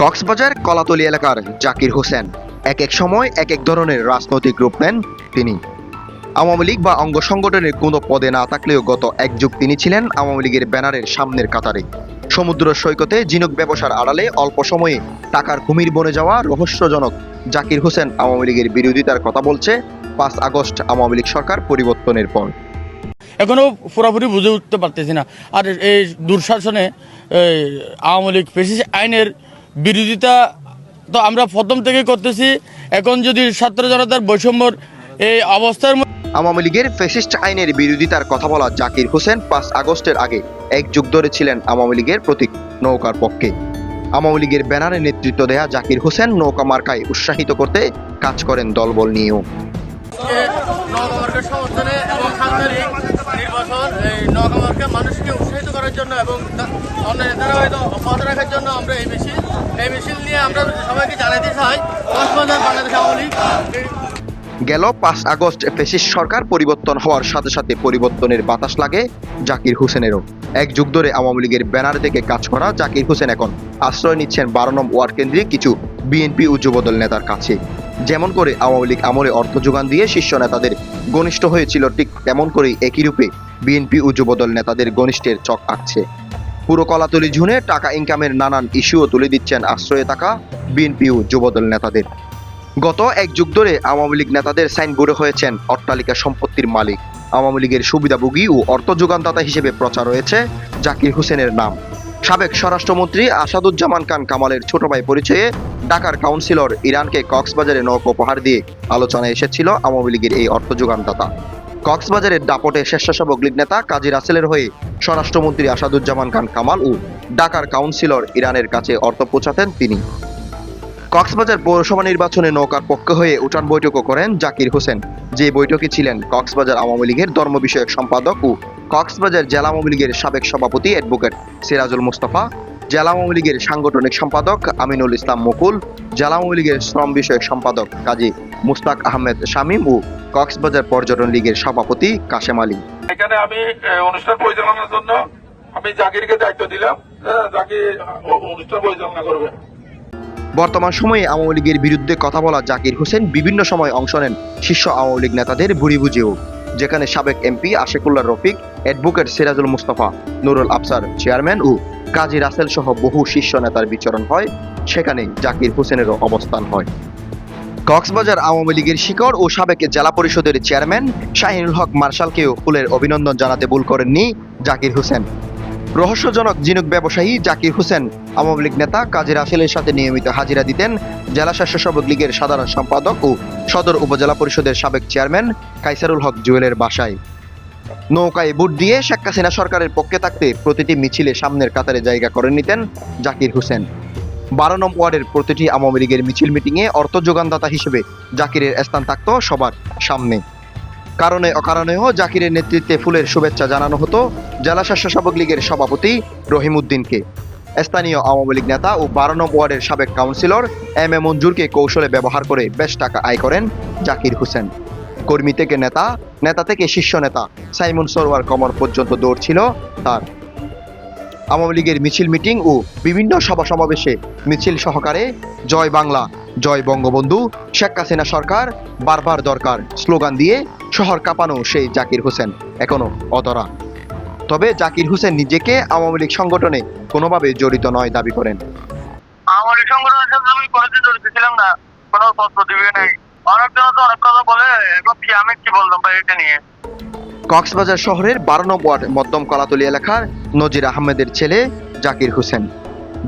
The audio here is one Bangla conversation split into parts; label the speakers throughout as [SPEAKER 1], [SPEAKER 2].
[SPEAKER 1] কক্সবাজার কলাতলি এলাকার জাকির হোসেন। এক এক সময় এক এক ধরনের রাজনৈতিক রূপ নেন তিনি। আওয়ামী লীগ বা অঙ্গ সংগঠনের কোনো পদে না থাকলেও গত এক যুগ তিনি ছিলেন আওয়ামী লীগের ব্যানারের সামনের কাতারে। সমুদ্র সৈকতে জিনুক ব্যবসার আড়ালে অল্প সময়ে টাকার কুমির বনে যাওয়া রহস্যজনক জাকির হোসেন আওয়ামী লীগের বিরোধিতার কথা বলছে পাঁচ আগস্ট আওয়ামী লীগ সরকার পরিবর্তনের পর।
[SPEAKER 2] এখনও পুরোপুরি বুঝে উঠতে পারতেছি না। আর এই দুঃশাসনে আওয়ামী লীগ পেশি আইনের বিরোধিতা তো আমরা প্রথম থেকে করতেছি। এখন যদি ছাত্র জনতার বৈষম্যর এই অবস্থার মধ্যে
[SPEAKER 1] আওয়ামী লীগের ফ্যাসিস্ট আইনের বিরোধিতার কথা বলা জাকির হোসেন পাঁচ আগস্টের আগে এক যুগ ধরে ছিলেন আওয়ামী লীগের প্রতীক নৌকার পক্ষে। আওয়ামী লীগের ব্যানারে নেতৃত্ব দেয়া জাকির হোসেন নৌকা মার্কায় উৎসাহিত করতে কাজ করেন দলবল নিয়েও।
[SPEAKER 2] নগমার্কের সমর্থনে এবং সাংবাদিক নির্বাচন এই নগমার্কের মানুষকে উৎসাহিত করার জন্য এবং অন্য নেতারা হয়তো অব্যাহত রাখার জন্য আমরা এই মিছিল
[SPEAKER 1] গেল পাঁচ আগস্ট ফেসিস্ট সরকার পরিবর্তন হওয়ার সাথে সাথে পরিবর্তনের বাতাস লাগে জাকির হোসেনেরও। এক যুগ ধরে আওয়ামী লীগের ব্যানার থেকে কাজ করা জাকির হোসেন এখন। আশ্রয় নিচ্ছেন বারো নম ওয়ার্ড কেন্দ্রিক কিছু বিএনপি ও যুবদল নেতার কাছে। যেমন করে আওয়ামী লীগ আমলে অর্থ যোগান দিয়ে শীর্ষ নেতাদের ঘনিষ্ঠ হয়েছিল, ঠিক তেমন করেই একই রূপে বিএনপি ও যুবদল নেতাদের ঘনিষ্ঠের চক আঁকছে। পুরো কলাতলি ঝুনে টাকা ইনকামের নানান ইস্যুও তুলে দিচ্ছেন আশ্রয়ে থাকা বিএনপি ও যুবদল নেতাদের। গত এক যুগ ধরে আওয়ামী লীগ নেতাদের সাইনবোর্ডে হয়েছেন অট্টালিকা সম্পত্তির মালিক। আওয়ামী লীগের সুবিধাভোগী ও অর্থ যোগানদাতা হিসেবে প্রচার রয়েছে জাকির হোসেনের নাম। সাবেক স্বরাষ্ট্রমন্ত্রী আসাদুজ্জামান খান কামালের ছোট ভাই পরিচয়ে ঢাকার কাউন্সিলর ইরানকে কক্সবাজারে নৌকা উপহার দিয়ে আলোচনায় এসেছিল আওয়ামী লীগের এই অর্থ যোগানদাতা। কক্সবাজারের দাপটে স্বেচ্ছাসেবক লীগ নেতা কাজী রাসেলের হয়ে স্বরাষ্ট্রমন্ত্রী আসাদুজ্জামান খান কামাল ও ঢাকার কাউন্সিলর ইরানের কাছে অর্থ পৌঁছাতেন তিনি। কক্সবাজার পৌরসভা নির্বাচনে নৌকার পক্ষে হয়ে উঠান বৈঠকও করেন জাকির হোসেন। যে বৈঠকে ছিলেন কক্সবাজার আওয়ামী লীগের ধর্ম বিষয়ক সম্পাদক ও কক্সবাজার জেলা আওয়ামী লীগের সাবেক সভাপতি অ্যাডভোকেট সিরাজুল মুস্তফা, জেলা আওয়ামী লীগের সাংগঠনিক সম্পাদক আমিনুল ইসলাম মুকুল, জেলা আওয়ামী লীগের শ্রম বিষয়ক সম্পাদক কাজী মুস্তাক আহমেদ শামীম ও কক্সবাজার পর্যটন লীগের সভাপতি কাশেম আলী।
[SPEAKER 3] এখানে আমি অনুষ্ঠান পরিচালনার জন্য আমি জাকিরকে দায়িত্ব দিলাম। জাকির অনুষ্ঠান পরিচালনা করবে।
[SPEAKER 1] বর্তমান সময়ে আওয়ামী লীগের বিরুদ্ধে কথা বলা জাকির হোসেন বিভিন্ন সময় অংশ নেন শীর্ষ আওয়ামী লীগ নেতাদের বুড়ি বুঝেও যেখানে সাবেক MP Ashekullah Rafiq advocate Sirajul Mustafa Nurul Afsar chairman ও কাজী রাসেল সহ বহু শীর্ষ নেতার বিচরণ হয় সেখানে জাকির হোসেনেরও অবস্থান হয়। কক্সবাজার আওয়ামী লীগের শিকড় ও সাবেক জেলা পরিষদের চেয়ারম্যান শাহিনুল হক মার্শালকেও ফুলের অভিনন্দন জানাতে ভুল করেননি জাকির হোসেন। রহস্যজনক জিনুক ব্যবসায়ী জাকির হোসেন আওয়ামী লীগ নেতা কাজী রাসেলের সাথে নিয়মিত হাজিরা দিতেন জেলা স্বেচ্ছাসেবক লীগের সাধারণ সম্পাদক ও সদর উপজেলা পরিষদের সাবেক চেয়ারম্যান কাইসারুল হক জুয়েলের বাসায়। নৌকায় বুট দিয়ে শেখ হাসিনা সরকারের পক্ষে থাকতে প্রতিটি মিছিলে সামনের কাতারে জায়গা করে নিতেন জাকির হোসেন। বারো নম ওয়ার্ডের প্রতিটি আওয়ামী লীগের মিছিল মিটিংয়ে অর্থ যোগানদাতা হিসেবে জাকিরের স্থান থাকত সবার সামনে। কারণে অকারণেও জাকিরের নেতৃত্বে ফুলের শুভেচ্ছা জানানো হতো জেলা স্বেচ্ছাসেবক লীগের সভাপতি রহিম উদ্দিনকে স্থানীয় আওয়ামী লীগ নেতা ও বারো নম ওয়ার্ডের সাবেক কাউন্সিলর এম এ মঞ্জুরকে কৌশলে ব্যবহার করে বেশ টাকা আয় করেন জাকির হোসেন। কর্মী থেকে নেতা নেতা থেকে শীর্ষ নেতা সাইমন সরোয়ার কমর পর্যন্ত দৌড় ছিল তার। আওয়ামী লীগের মিছিল মিটিং ও বিভিন্ন সভা সমাবেশে মিছিল সহকারে জয় বাংলা জয় বঙ্গবন্ধু শেখ হাসিনা সরকার বারবার দরকার স্লোগান দিয়ে শহর কাঁপানো সেই জাকির হোসেন এখনও অধরা। তবে জাকির হোসেন নিজেকে আওয়ামী লীগ সংগঠনে কোনোভাবে জড়িত নয় দাবি করেন।
[SPEAKER 4] আমার এই সংগঠনের সাথে আমি কোনোদিন জড়িত ছিলাম না কোনো দিবে নাই। তো অনেক কথা বলে এখন কি আমি কি বললাম ভাই এটা নিয়ে?
[SPEAKER 1] কক্সবাজার শহরের বারো নম্বর ওয়ার্ড মধ্যম কলাতলি এলাকার নজির আহমেদের ছেলে জাকির হোসেন।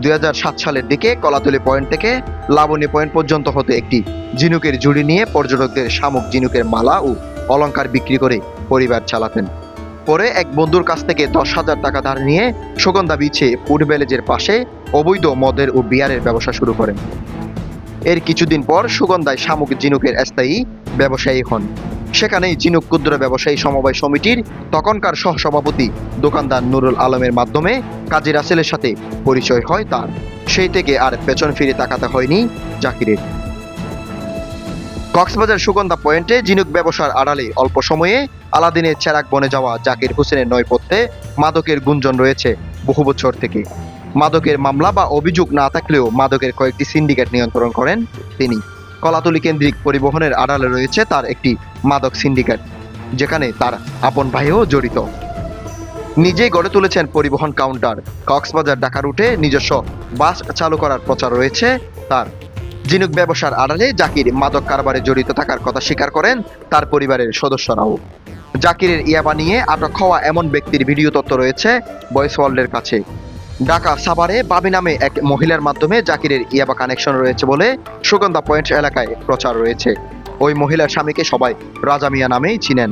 [SPEAKER 1] দুই হাজার সাত সালের দিকে কলাতলি পয়েন্ট থেকে লাবণী পয়েন্ট পর্যন্ত হতে একটি ঝিনুকের ঝুড়ি নিয়ে পর্যটকদের শামুক ঝিনুকের মালা ও অলংকার বিক্রি করে পরিবার চালাতেন। পরে এক বন্ধুর কাছ থেকে দশ হাজার টাকা ধার নিয়ে সুগন্ধা বিছে ফুড ভিলেজের পাশে অবৈধ মদের ও বিয়ারের ব্যবসা শুরু করেন। এর কিছুদিন পর সুগন্ধায় শামুক ঝিনুকের স্থায়ী ব্যবসায়ী হন। সেখানেই ঝিনুক ক্ষুদ্র ব্যবসায়ী সমবায় সমিতির তখনকার সহসভাপতি দোকানদার নুরুল আলমের মাধ্যমে কাজী রাসেলের সাথে পরিচয় হয় তার। সেই থেকে আর পেছন ফিরে তাকাতে হয়নি জাকিরের। কক্সবাজার সুগন্ধা পয়েন্টে জিনুক ব্যবসার আড়ালে অল্প সময়ে আলাদিনের চেরাক বনে যাওয়া জাকির হোসেনের নৈপথ্যে মাদকের গুঞ্জন রয়েছে বহু বছর থেকে। মাদকের মামলা বা অভিযোগ না থাকলেও মাদকের কয়েকটি সিন্ডিকেট নিয়ন্ত্রণ করেন তিনি। কলাতলি কেন্দ্রিক পরিবহনের আড়ালে রয়েছে তার একটি মাদক সিন্ডিকেট, যেখানে তার আপন ভাইও জড়িত। নিজেই গড়ে তুলেছেন পরিবহন কাউন্টার। কক্সবাজার ঢাকা রুটে নিজস্ব বাস চালু করার প্রচার রয়েছে তার। জিনুক ব্যবসার আড়ালে জাকির মাদক কারবারে জড়িত থাকার কথা স্বীকার করেন তার পরিবারের সদস্যরাও। জাকিরের ইয়াবা নিয়ে আটক হওয়া এমন ব্যক্তির ভিডিও তথ্য রয়েছে বয়েস ওয়ার্ল্ডের কাছে। ঢাকা সাভারে বাবি নামে এক মহিলার মাধ্যমে জাকিরের ইয়াবা কানেকশন রয়েছে বলে সুগন্ধা পয়েন্ট এলাকায় প্রচার রয়েছে। ওই মহিলার স্বামীকে সবাই রাজা মিয়া নামেই চিনেন।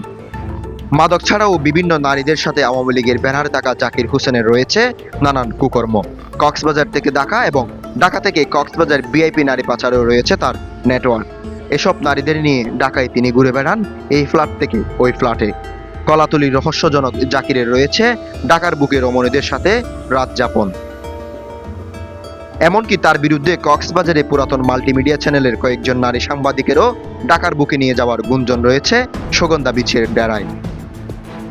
[SPEAKER 1] মাদক ছাড়াও বিভিন্ন নারীদের সাথে আওয়ামী লীগের ব্যানারে থাকা জাকির হোসেনের রয়েছে নানান কুকর্ম। কক্সবাজার থেকে ঢাকা এবং ঢাকা থেকে কক্সবাজার ভিআইপি নারী পাচারেও রয়েছে তার নেটওয়ার্ক। এসব নারীদের নিয়ে ঢাকায় তিনি ঘুরে বেড়ান এই ফ্ল্যাট থেকে ওই ফ্ল্যাটে। কলাতুলি রহস্যজনক জাকিরের রয়েছে ঢাকার বুকে রমণীদের সাথে রাত যাপন। এমনকি তার বিরুদ্ধে কক্সবাজারে পুরাতন মাল্টিমিডিয়া চ্যানেলের কয়েকজন নারী সাংবাদিকেরও ঢাকার বুকে নিয়ে যাওয়ার গুঞ্জন রয়েছে সুগন্ধা বিছের ডেরায়।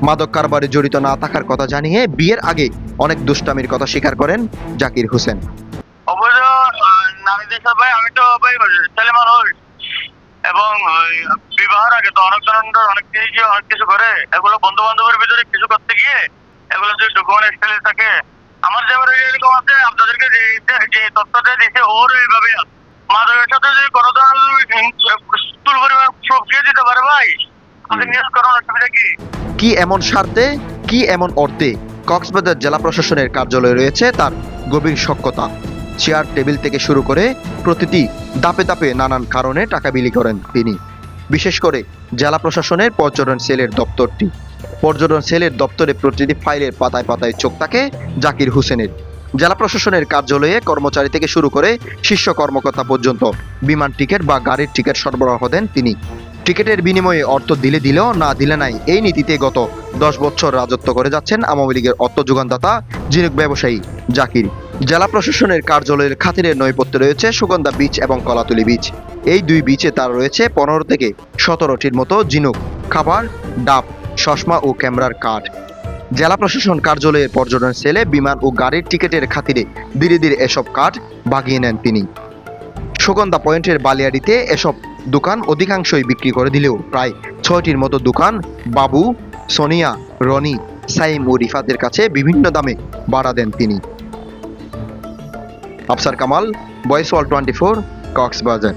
[SPEAKER 1] মাদক কারবারে জড়িত না থাকার কথা জানিয়ে বিয়ের আগে অনেক দুষ্টামির কথা স্বীকার করেন জাকির হোসেন।
[SPEAKER 4] আমি তো এবং বিবাহের আগে তো অনেক ধরনের, অনেক কিছু অনেক কিছু করে। এগুলো বন্ধু বান্ধবের ভিতরে কিছু করতে গিয়ে এগুলো যদি ডকুমেন্ট থাকে আমার যেমন এরকম আছে আপনাদেরকে যে যে তথ্যটা ওর এইভাবে মাদকের সাথে যদি কোনো পরিমাণ দিতে পারে ভাই। আমাদের নিউজ করার অসুবিধা কি?
[SPEAKER 1] কি এমন স্বার্থে, কি এমন অর্থে কক্সবাজার জেলা প্রশাসনের কার্যালয়ে রয়েছে তার গভীর সক্ষতা? চেয়ার, টেবিল থেকে শুরু করে প্রতিটি দাপে দাপে নানান কারণে টাকা বিলি করেন তিনি। বিশেষ করে জেলা প্রশাসনের পর্যটন সেলের দপ্তরটি। পর্যটন সেলের দপ্তরে প্রতিটি ফাইলের পাতায় পাতায় চোখ থাকে জাকির হোসেনের। জেলা প্রশাসনের কার্যালয়ে কর্মচারী থেকে শুরু করে শীর্ষ কর্মকর্তা পর্যন্ত বিমান টিকিট বা গাড়ির টিকিট সরবরাহ দেন তিনি। টিকিটের বিনিময়ে অর্থ দিলে দিলেও না দিলে নাই এই নীতিতে গত দশ বছর রাজত্ব করে যাচ্ছেন আওয়ামী লীগের অর্থ যোগানদাতা জিনুক ব্যবসায়ী জাকির। জেলা প্রশাসনের কার্যালয়ের খাতিরে নৈপথ্যে রয়েছে সুগন্ধা বিচ এবং কলাতুলি বিচ। এই দুই বিচে তার রয়েছে পনেরো থেকে সতেরোটির মতো জিনুক খাবার, ডাব চশমা ও ক্যামেরার কার্ড জেলা প্রশাসন কার্যালয়ের পর্যটন সেলে বিমান ও গাড়ির টিকিটের খাতিরে ধীরে ধীরে এসব কার্ড বাগিয়ে নেন তিনি। সুগন্ধা পয়েন্টের বালিয়াড়িতে এসব দোকান অধিকাংশই বিক্রি করে দিলেও প্রায় ছয়টির মতো দোকান বাবু, সোনিয়া, রনি, সাইম ও রিফাতের কাছে বিভিন্ন দামে বাড়া দেন তিনি। আফসার কামাল, বয়েস ওয়াল টোয়েন্টি ফোর, কক্সবাজার।